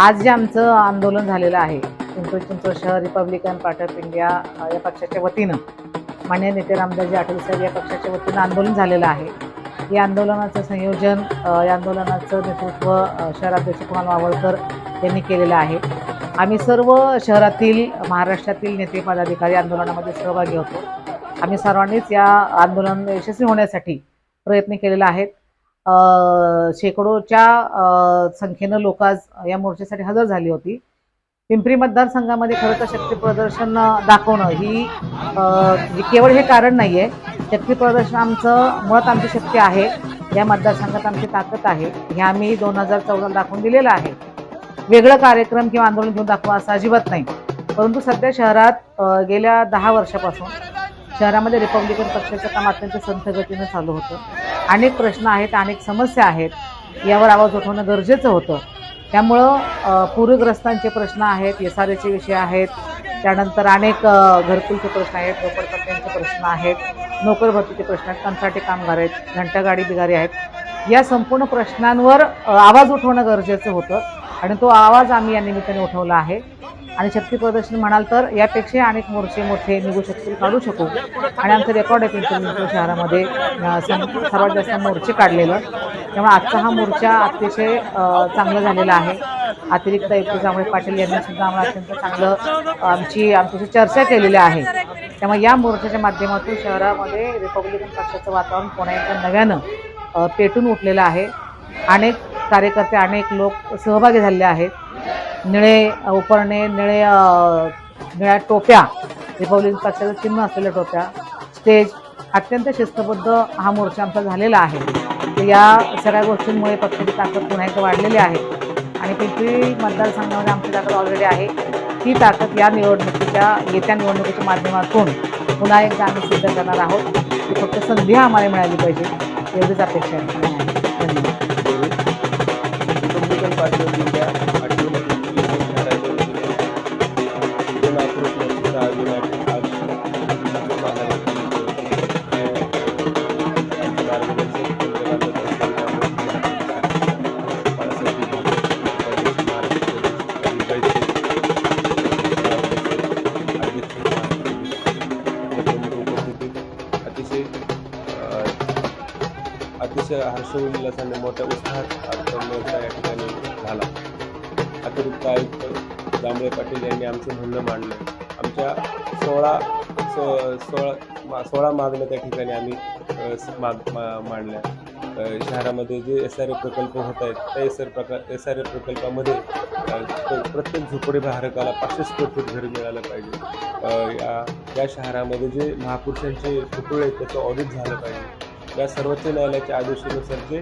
आज जे आमचं आंदोलन झालेलं आहे पिंपरी चिंचवड शहर रिपब्लिकन पार्टी ऑफ इंडिया या पक्षाच्या वतीनं मान्य नेते रामदासजी आठवले साहेब या पक्षाच्या वतीनं आंदोलन झालेलं आहे. या आंदोलनाचं संयोजन या आंदोलनाचं नेतृत्व शहराध्यक्ष कुणाल मावळकर यांनी केलेलं आहे. आम्ही सर्व शहरातील महाराष्ट्रातील नेते पदाधिकारी आंदोलनामध्ये सहभागी होतो. आम्ही सर्वांनीच या आंदोलन यशस्वी होण्यासाठी प्रयत्न केलेला आहेत शेकडोच्या संख्येनं लोक आज या मोर्चेसाठी हजर झाली होती. पिंपरी मतदारसंघामध्ये खरं तर शक्ती प्रदर्शन दाखवणं ही केवळ हे कारण नाही आहे शक्ती प्रदर्शन आमचं मुळात आमची शक्ती आहे. या मतदारसंघात आमची ताकद आहे. हे आम्ही दोन हजार चौदा दाखवून दिलेलं आहे. वेगळं कार्यक्रम किंवा आंदोलन घेऊन दाखवा असं अजिबात नाही. परंतु सध्या शहरात गेल्या दहा वर्षापासून शहरामध्ये रिपब्लिकन पक्षाचं काम अत्यंत संथ गतीनं चालू होतं. अनेक प्रश्न आहेत अनेक समस्या आहेत. यावर आवाज उठवणं गरजेचं होतं. त्यामुळं पूरग्रस्तांचे प्रश्न आहेत एस आर एचे विषय आहेत. त्यानंतर अनेक घरकुलचे प्रश्न आहेत झोपडपट्ट्यांचे प्रश्न आहेत नोकरभरतीचे प्रश्न आहेत कंत्राटी कामगार आहेत घंटागाडी बिगारी आहेत. या संपूर्ण प्रश्नांवर आवाज उठवणं गरजेचं होतं. आणि तो आवाज आम्ही या निमित्ताने उठवला आहे. आणि शक्ती प्रदर्शन म्हणाल तर यापेक्षा अनेक मोर्चे मोठे निघू शकतील काढू शकू. आणि आमचं रेकॉर्ड आहे पिंपरी शहरामध्ये. सर्वात जास्त मोर्चे काढलेलं. त्यामुळे आजचा हा मोर्चा अतिशय चांगला झालेला आहे. अतिरिक्त आयुक्त जांभळे पाटील यांनी सुद्धा आम्हाला अत्यंत चांगलं आमची आमच्याशी चर्चा केलेली आहे. त्यामुळे या मोर्चाच्या माध्यमातून शहरामध्ये रिपब्लिकन पक्षाचं वातावरण पुन्हा एकदा नव्यानं पेटून उठलेलं आहे. अनेक कार्यकर्ते अनेक लोक सहभागी झालेले आहेत. निळे उपरणे निळे निळ्या टोप्या रिपब्लिकन पक्षाचं चिन्ह असलेल्या टोप्या. स्टेज अत्यंत शिस्तबद्ध हा मोर्चा आमचा झालेला आहे. तर या सगळ्या गोष्टींमुळे पक्षाची ताकद पुन्हा एकदा वाढलेली आहे. आणि पिंपरी मतदारसंघामध्ये आमची ताकद ऑलरेडी आहे. ती ताकद या निवडणुकीच्या येत्या निवडणुकीच्या माध्यमातून पुन्हा एकदा आम्ही सिद्ध करणार आहोत. फक्त संधी आम्हाला मिळाली पाहिजे एवढीच अपेक्षा आहे. अतिशय हर्षोल्लासाने मोठ्या उत्साहात आमचा या ठिकाणी झाला. अतिरिक्त आयुक्त जांभळे पाटील यांनी आमचं म्हणणं मांडलं. आमच्या सोळा सो सोळा मा- सोळा मागण्या त्या ठिकाणी आम्ही माग मा- मांडल्या. शहरामध्ये जे एस आर ए प्रकल्प होत आहेत त्या एस आर प्रकार एस आर ए प्रकल्पामध्ये प्रत्येक झोपडीधारकाला पाचशे स्क्वेअर फूट घर मिळालं पाहिजे. या या शहरामध्ये जे महापुरुषांचे पुतळे आहेत त्याचं ऑडिट झालं पाहिजे. या सर्वोच्च न्यायालयाच्या आदेशानुसार जे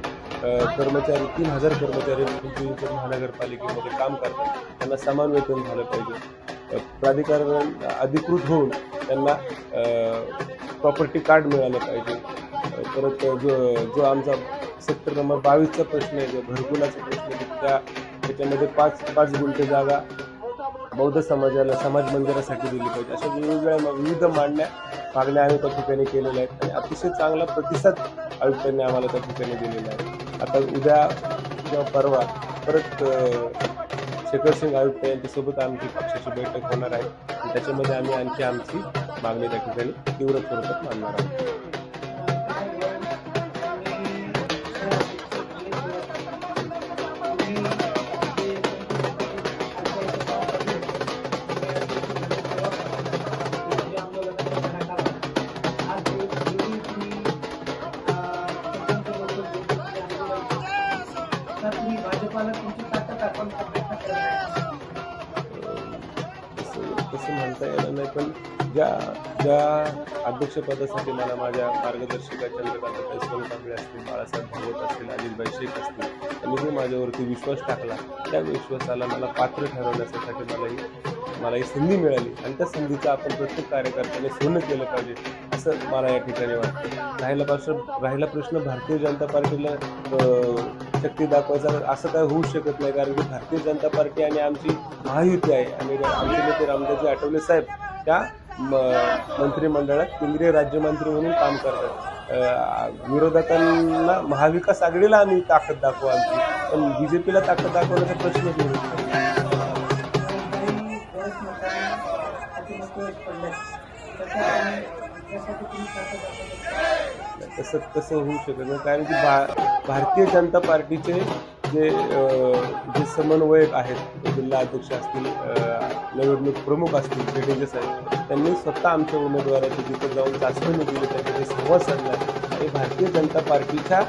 कर्मचारी तीन हजार कर्मचारी पिंपरी महानगरपालिकेमध्ये काम करतात. त्यांना समान वेतन झालं पाहिजे. प्राधिकरण अधिकृत होऊन त्यांना प्रॉपर्टी कार्ड मिळालं पाहिजे. परत जो जो आमचा सेक्टर नंबर बावीसचा प्रश्न आहे जो घरकुलाचा प्रश्न आहे त्या त्याच्यामध्ये पाच पाच गुंठे जागा बौद्ध समाजाला समाज मंदिरासाठी दिली पाहिजे. अशा वेगवेगळ्या विविध मांडण्या मागण्या आम्ही त्या ठिकाणी केलेल्या आहेत. आणि अतिशय चांगला प्रतिसाद आयुक्तांनी आम्हाला त्या ठिकाणी दिलेला आहे. आता उद्या किंवा परवा परत शेखर सिंग आयुक्त यांच्यासोबत आमची पक्षाची बैठक होणार आहे. त्याच्यामध्ये आम्ही आणखी आमची मागणी त्या ठिकाणी तीव्र स्वरूपात मांडणार आहोत. तसं तसं म्हणता येणार नाही पण ज्या ज्या अध्यक्षपदासाठी मला माझ्या मार्गदर्शिका चंद्रकांत कांबळे असतील बाळासाहेब भागवत असतील अजितभाई शेख असतील त्यांनी जो माझ्यावरती विश्वास टाकला. त्या विश्वासाला मला पात्र ठरवण्यासाठी मला ही मला ही संधी मिळाली. आणि त्या संधीचा आपण प्रत्येक कार्यकर्त्याने सोनं केलं पाहिजे. असं मला या ठिकाणी वाटतं? राहिला प्रश्न राहिला प्रश्न भारतीय जनता पार्टीला शक्ती दाखवायचा असं काय होऊ शकत नाही कारण की भारतीय जनता पार्टी आणि आमची महायुती आहे आणि आमचे नेते रामदासजी आठवले साहेब त्या मंत्रिमंडळात केंद्रीय राज्यमंत्री म्हणून काम करतात. विरोधकांना महाविकास आघाडीला आम्ही ताकद दाखवू आमची पण बी जे पीला ताकद दाखवण्याचा प्रश्नच नाही. Thank you. त्यासाठी तुम्ही तसं तसं होऊ शकत नाही कारण की भा भारतीय जनता पार्टीचे जे अं, जे समन्वयक आहेत जिल्हा अध्यक्ष असतील निवडणूक प्रमुख असतील पेटेजे साहेब त्यांनी स्वतः आमच्या उमेदवाराची तिथे जाऊन चाचपणी दिली त्यांच्याशी संवाद साधला आणि भारतीय जनता पार्टीच्या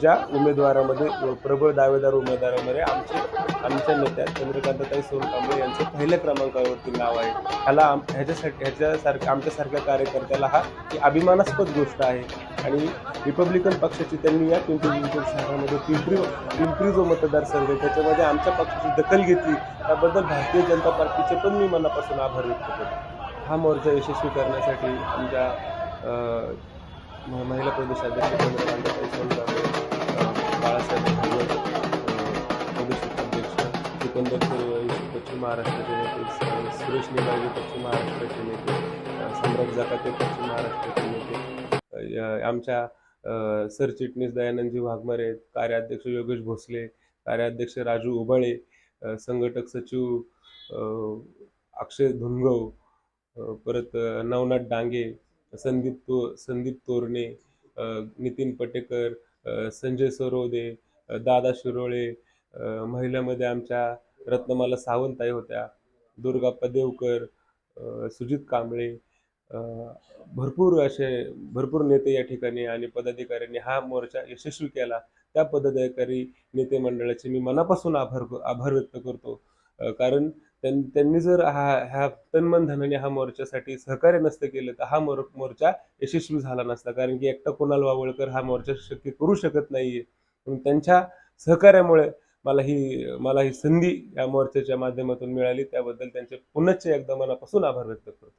ज्या उमेदवारामध्ये प्रबळ दावेदार उमेदवारामध्ये आमचे आमच्या नेत्या चंद्रकांतताई सोनकांबळे यांचं पहिल्या क्रमांकावरती नाव आहे. ह्याला आम ह्याच्यासाठी ह्याच्यासारख्या आमच्यासारख्या कार्यकर्त्याला हा ही अभिमानास्पद गोष्ट आहे. आणि रिपब्लिकन पक्षाची त्यांनी या पिंपरी चिंचवड शहरामध्ये पिंपरी पिंपरी जो मतदारसंघ आहे त्याच्यामध्ये आमच्या पक्षाची दखल घेतली. त्याबद्दल भारतीय जनता पार्टीचे पण मी मनापासून आभार व्यक्त करतो. हा मोर्चा यशस्वी करण्यासाठी आमच्या महिला प्रदेशाध्यक्ष अध्यक्ष सोनकांबळे अं, बाळासाहेब भागवत प्रदेश अध्यक्ष सिकंदर सुरवई पश्चिम महाराष्ट्राचे नेते सुरेश निभाजी पश्चिम महाराष्ट्राचे नेते सम्राट जकाते पश्चिम महाराष्ट्राचे नेते. आमच्या सरचिटणीस दयानंदजी वाघमारे कार्याध्यक्ष योगेश भोसले कार्याध्यक्ष राजू उबाळे संघटक सचिव अक्षय धुनगव परत नवनाथ डांगे संदीप तो संदीप तोरणे नितीन पटेकर संजय सरोदे दादा शिरोळे महिलामध्ये आमच्या रत्नमाला सावंताई होत्या दुर्गाप्पा देवकर सुजित कांबळे भरपूर असे भरपूर नेते या ठिकाणी आणि पदाधिकाऱ्यांनी हा मोर्चा यशस्वी केला. त्या पदाधिकारी नेते मंडळाचे मी मनापासून आभार आभार व्यक्त करतो. कारण त्यांनी जर हा ह्या तन्मन धनाने हा मोर्चासाठी सहकार्य नसतं केलं तर हा मोर मोर्चा यशस्वी झाला नसता. कारण की एकटा कुणाल वावळकर हा मोर्चा शक्य करू शकत नाहीये. म्हणून त्यांच्या सहकार्यामुळे मला ही मला ही संधी या मोर्चाच्या माध्यमातून मिळाली. त्याबद्दल त्यांचे पुनश्च एकदा मनापासून आभार व्यक्त करतो.